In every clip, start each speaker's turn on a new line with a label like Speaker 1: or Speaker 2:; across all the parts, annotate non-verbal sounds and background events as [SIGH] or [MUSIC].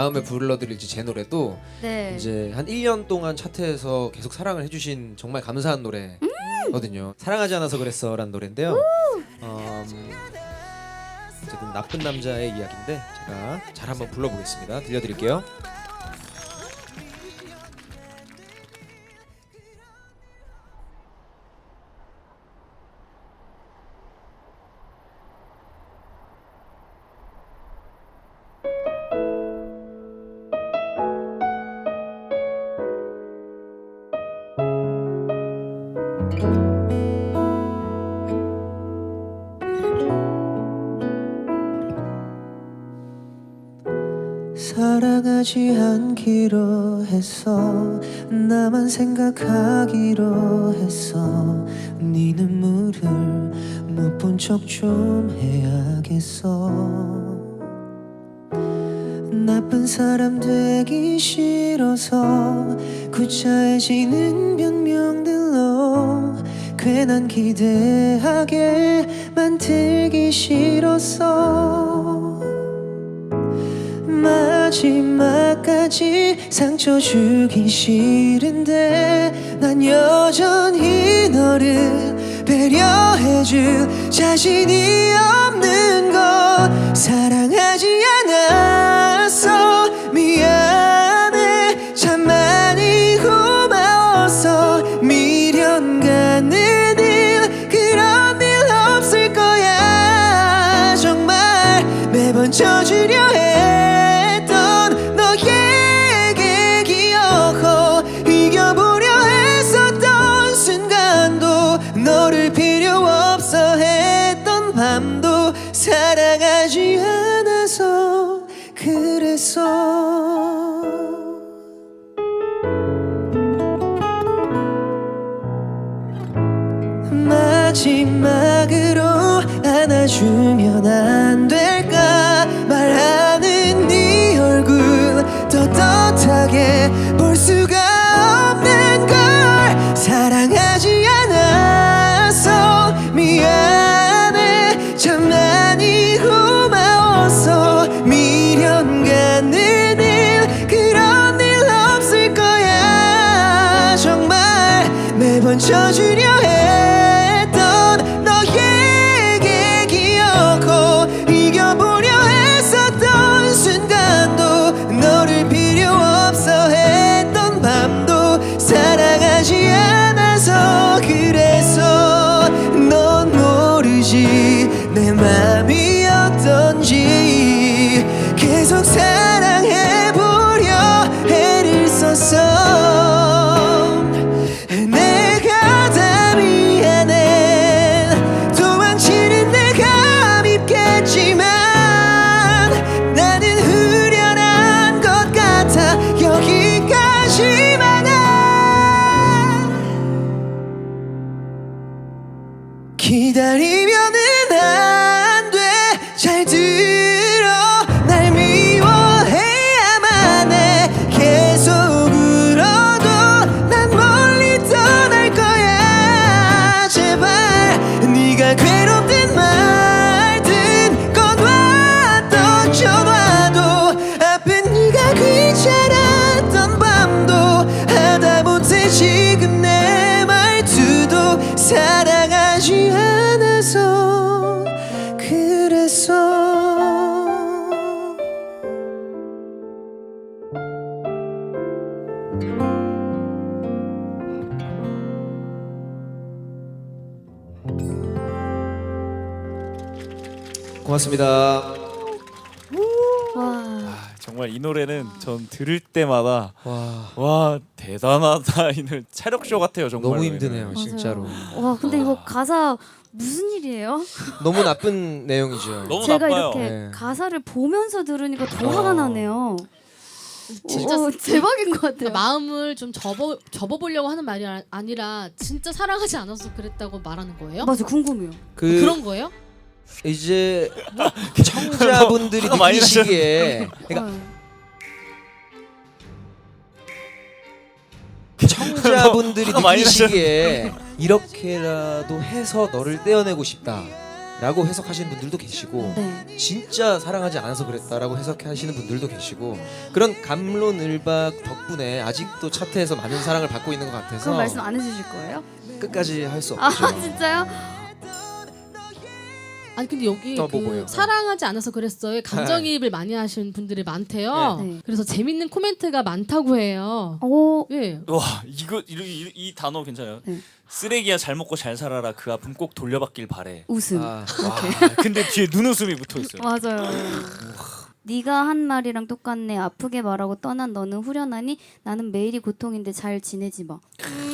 Speaker 1: 다음에 불러드릴지 제 노래도
Speaker 2: 네.
Speaker 1: 이제 한 1년 동안 차트에서 계속 사랑을 해주신 정말 감사한 노래거든요. 사랑하지 않아서 그랬어라는 노래인데요. 음, 어쨌든 나쁜 남자의 이야기인데 제가 잘 한번 불러보겠습니다. 들려드릴게요. 사랑하지 않기로 했어. 나만 생각하기로 했어. 네 눈물을 못 본 척 좀 해야겠어. 나쁜 사람 되기 싫어서 구차해지는 변명들로 괜한 기대하게 만들기 싫었어 마지막까지 상처 주기 싫은데 난 여전히 너를 배려해줄 자신이 없는 것 사랑하지 마지막으로 안아주면 안 될까? 말하는 네 얼굴 떳떳하게 볼 수가 없는 걸 사랑하지 않았어 미안해. 참 많이 고마웠어 미련 갖는 일 그런 일 없을 거야. 정말 매번 져주 기다리면은 고맙습니다.
Speaker 2: 와.
Speaker 3: 아, 정말 이 노래는 전 들을 때마다
Speaker 1: 와
Speaker 3: 와 대단하다 [LAUGHS] 이는 체력쇼 같아요 정말
Speaker 1: 너무 힘드네요
Speaker 2: 맞아요.
Speaker 1: 진짜로.
Speaker 2: 와, 근데 이거 가사 무슨 일이에요? [LAUGHS]
Speaker 1: 너무 나쁜 내용이죠.
Speaker 3: 너무
Speaker 2: 제가
Speaker 3: 나빠요.
Speaker 2: 이렇게
Speaker 1: 네.
Speaker 2: 가사를 보면서 들으니까 더
Speaker 1: 아.
Speaker 2: 화가 나네요.
Speaker 4: 진짜
Speaker 2: 오, 대박인 것 같아요.
Speaker 4: 그러니까 마음을 좀 접어 접어보려고 하는 말이 아- 아니라 진짜 사랑하지 않아서 그랬다고 말하는 거예요?
Speaker 2: 맞아 궁금해요.
Speaker 1: 그
Speaker 4: 그런 거예요?
Speaker 1: 이제 청자분들이
Speaker 3: 화가 [LAUGHS] 많이
Speaker 1: 느끼시기에 그러니까
Speaker 2: 어.
Speaker 1: 청자분들이
Speaker 3: 화가 [LAUGHS] 많이
Speaker 1: 느끼시기에 이렇게라도 해서 너를 떼어내고 싶다 라고 해석하시는 분들도 계시고
Speaker 2: 네.
Speaker 1: 진짜 사랑하지 않아서 그랬다라고 해석하시는 분들도 계시고 그런 감론을박 덕분에 아직도 차트에서 많은 사랑을 받고 있는 것 같아서
Speaker 2: 말씀 안 해주실 거예요?
Speaker 1: 끝까지 할 수
Speaker 2: 아
Speaker 1: 없죠.
Speaker 2: 진짜요?
Speaker 4: 아니 근데 여기
Speaker 1: 어,
Speaker 4: 그
Speaker 1: 뭐, 뭐요?
Speaker 4: 사랑하지 않아서 그랬어요. 감정이입을 많이 하시는 분들이 많대요.
Speaker 2: 네. 네.
Speaker 4: 그래서 재밌는 코멘트가 많다고 해요.
Speaker 2: 오
Speaker 4: 예.
Speaker 3: 와 이거 이, 이, 이 단어 괜찮아요.
Speaker 2: 네.
Speaker 3: 쓰레기야 잘 먹고 잘 살아라 그 아픔 꼭 돌려받길 바래.
Speaker 2: 웃음.
Speaker 1: 아,
Speaker 3: 와 근데 뒤에 눈웃음이 붙어 있어요.
Speaker 2: 맞아요. 네가 한 말이랑 똑같네. 아프게 말하고 떠난 너는 후련하니 나는 매일이 고통인데 잘 지내지 마.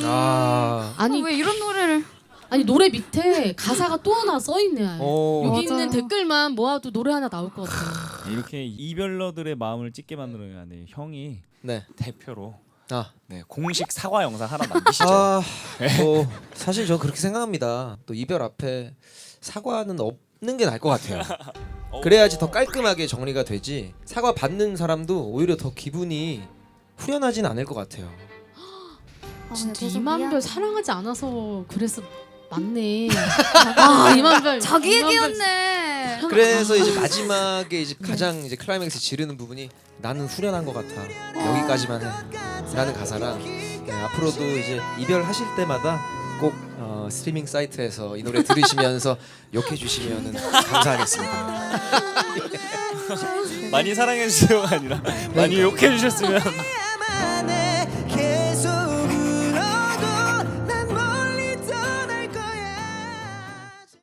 Speaker 1: 아,
Speaker 4: 아니
Speaker 2: 왜 이런 노래를?
Speaker 4: 아니 노래 밑에 가사가 또 하나 써 있네.
Speaker 1: 오.
Speaker 4: 여기
Speaker 2: 맞아요.
Speaker 4: 있는 댓글만 모아도 노래 하나 나올 것 같아요.
Speaker 3: 이렇게 이별러들의 마음을 찢게 만드는 형이
Speaker 1: 네.
Speaker 3: 대표로
Speaker 1: 아,
Speaker 3: 네, 공식 사과 영상 하나 남기시죠.
Speaker 1: 아, [LAUGHS] 뭐 사실 저 그렇게 생각합니다. 또 이별 앞에 사과는 없는 게 나을 것 같아요. [LAUGHS] 그래야지 더 깔끔하게 정리가 되지. 사과 받는 사람도 오히려 더 기분이 후련하진 않을 것 같아요.
Speaker 2: 아,
Speaker 4: 진짜 이만별
Speaker 2: 미안.
Speaker 4: 사랑하지 않아서 그래서 맞네. [LAUGHS] 아 이만별
Speaker 2: 자기 얘기였네.
Speaker 1: 그래서 이제 마지막에 이제 가장 이제 클라이맥스 지르는 부분이 나는 후련한 것 같아 여기까지만 해 라는 가사랑 네, 앞으로도 이제 이별하실 때마다 꼭 어, 스트리밍 사이트에서 이 노래 들으시면서 [LAUGHS] 욕해 주시면 감사하겠습니다.
Speaker 3: 많이 사랑해 주세요가 아니라 많이 욕해 주셨으면